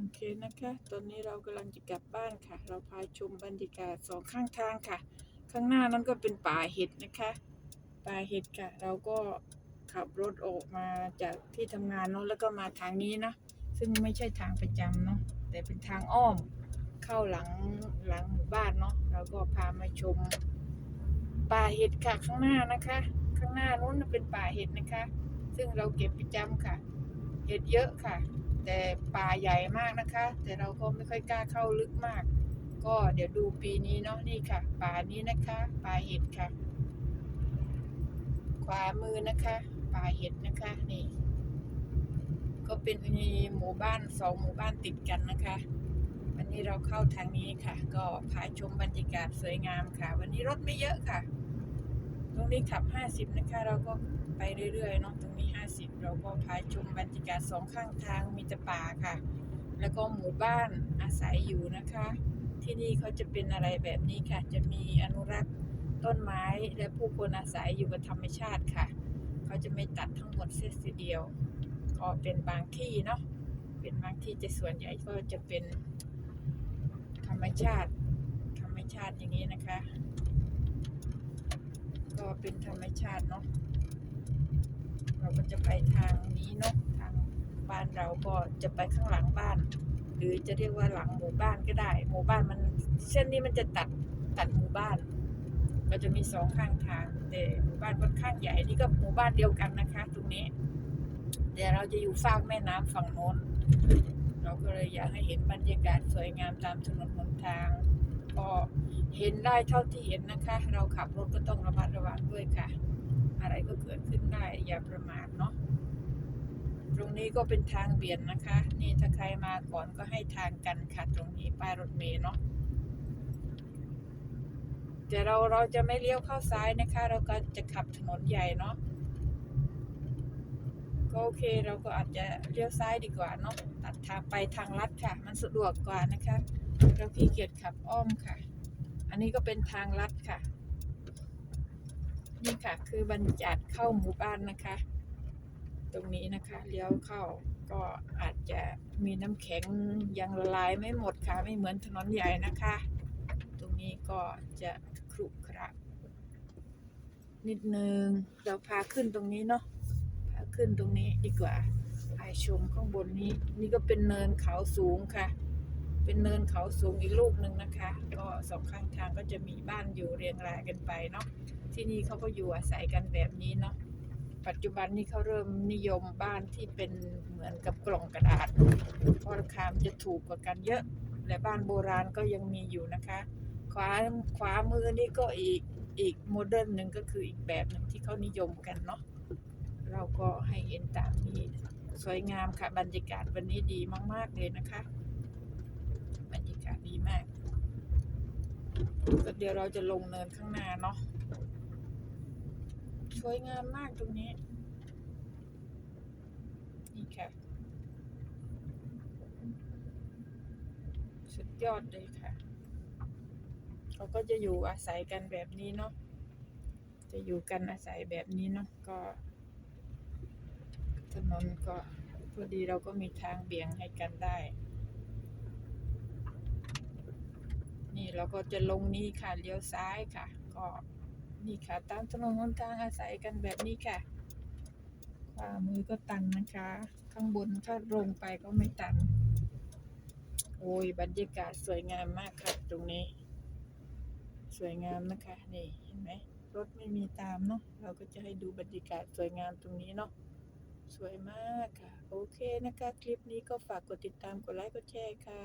โอเคนะคะ ตอนนี้เรากำลังจะกลับบ้านค่ะ เราพาชมบรรยากาศสองข้างทางค่ะ ข้างหน้านั้นก็เป็นป่าเห็ดนะคะ ป่าเห็ดค่ะ เราก็ขับรถออกมาจากที่ทำงานเนาะแล้วก็มาทางนี้นะซึ่งไม่ใช่ทางประจำเนาะแต่เป็นทางอ้อม เข้าหลังหลังหมู่บ้านเนาะเราก็พามาชม ป่าเห็ดค่ะข้างหน้านะคะ ข้างหน้านู้นเป็นป่าเห็ดนะคะ ซึ่งเราเก็บประจำค่ะ เห็ดเยอะค่ะ แต่ป่าใหญ่มากนะคะ แต่เราก็ไม่ค่อยกล้าเข้าลึกมาก ก็เดี๋ยวดูปีนี้เนาะนี่ค่ะ ป่านี้นะคะป่าเห็ดค่ะ ขวามือนะคะ ป่าเห็ดนะคะนี่ ก็เป็นมีหมู่บ้านสองหมู่บ้านติดกันนะคะ วันนี้เราเข้าทางนี้ค่ะ ก็พาชมบรรยากาศสวยงามค่ะ วันนี้รถไม่เยอะค่ะ ตรงนี้ขับ 50 นะคะ เราก็ไปเรื่อยๆเนาะตรงนี้ 50 เราก็พาชมบรรยากาศสองข้างทางมีแต่ป่าค่ะ แล้วก็หมู่บ้านอาศัยอยู่นะคะ ที่นี่เขาจะเป็นอะไรแบบนี้ค่ะ จะมีอนุรักษ์ต้นไม้และผู้คนอาศัยอยู่กับธรรมชาติค่ะ เขาจะไม่ตัดทั้งหมดเสียทีเดียวก็เป็นบางที่เนาะเป็นบางที่จะส่วนใหญ่ก็จะเป็นธรรมชาติ ธรรมชาติอย่างนี้นะคะ ก็เป็นธรรมชาติเนาะเราก็จะไปทางนี้เนาะทางบ้านเราก็จะไปข้างหลังบ้าน หรือจะเรียกว่าหลังหมู่บ้านก็ได้ หมู่บ้านมันเส้นนี้มันจะตัดตัดหมู่บ้านก็จะมีสองข้างทางแต่หมู่บ้านค่อนข้างใหญ่นี่ก็หมู่บ้านเดียวกันนะคะ ตรงนี้ แต่เราจะอยู่ฝากแม่น้ำฝั่งโน้น เราก็เลยอยากให้เห็นบรรยากาศสวยงามตามถนนหนทาง ก็เห็นได้เท่าที่เห็นนะคะ เราขับรถก็ต้องระมัดระวังด้วยค่ะ อะไรก็เกิดขึ้นได้อย่าประมาทเนาะตรงนี้ก็เป็นทางเบี่ยนนะคะ นี่ถ้าใครมาก่อนก็ให้ทางกันค่ะ ตรงนี้ป้ายรถเมล์เนาะแต่เราเราจะไม่เลี้ยวเข้าซ้ายนะคะ เราก็จะขับถนนใหญ่เนาะ ก็โอเคเราก็อาจจะเลี้ยวซ้ายดีกว่าเนาะตัดทางไปทางลัดค่ะ มันสะดวกกว่านะคะเราขี้เกียจขับอ้อมค่ะ อันนี้ก็เป็นทางลัดค่ะ นี่ค่ะคือบรรยากาศเข้าหมู่บ้านนะคะ ตรงนี้นะคะเลี้ยวเข้าก็อาจจะมีน้ำแข็งยังละลายไม่หมดค่ะ ไม่เหมือนถนนใหญ่นะคะ ตรงนี้ก็จะครุขระนิดนึงเราพาขึ้นตรงนี้เนาะ ขึ้นตรงนี้ดีกว่าพาชมข้างบนนี้ นี่ก็เป็นเนินเขาสูงค่ะ เป็นเนินเขาสูงอีกลูกหนึ่งนะคะ ก็สองข้างทางก็จะมีบ้านอยู่เรียงรายกันไปเนาะ ที่นี่เขาก็อยู่อาศัยกันแบบนี้เนาะ ปัจจุบันนี้เขาเริ่มนิยมบ้านที่เป็นเหมือนกับกล่องกระดาษ เพราะราคาจะถูกกว่ากันเยอะ และบ้านโบราณก็ยังมีอยู่นะคะ ขวาขวามือนี่ก็อีกอีกโมเดิร์นหนึ่งก็คืออีกแบบหนึ่งที่เขานิยมกันเนาะ เราก็ให้เห็นตามนี้ สวยงามค่ะ บรรยากาศวันนี้ดีมาก ๆ เลยนะคะ บรรยากาศดีมากก็เดี๋ยวเราจะลงเนินข้างหน้าเนาะสวยงามมากตรงนี้ นี่ค่ะ สุดยอดเลยค่ะ เขาก็จะอยู่อาศัยกันแบบนี้เนาะจะอยู่กันอาศัยแบบนี้เนาะก็ ถนนก็พอดีเราก็มีทางเบี่ยงให้กันได้ นี่เราก็จะลงนี้ค่ะเลี้ยวซ้ายค่ะ ก็นี่ค่ะ ตามถนนหนทางอาศัยกันแบบนี้ค่ะขวามือก็ตันนะคะ ข้างบนถ้าลงไปก็ไม่ตัน โอ้ยบรรยากาศสวยงามมากค่ะ ตรงนี้ สวยงามนะคะนี่เห็นไหมรถไม่มีตามเนาะเราก็จะให้ดูบรรยากาศสวยงามตรงนี้เนาะ สวยมากค่ะ โอเคนะคะ คลิปนี้ก็ฝากกดติดตาม กดไลค์ กดแชร์ค่ะ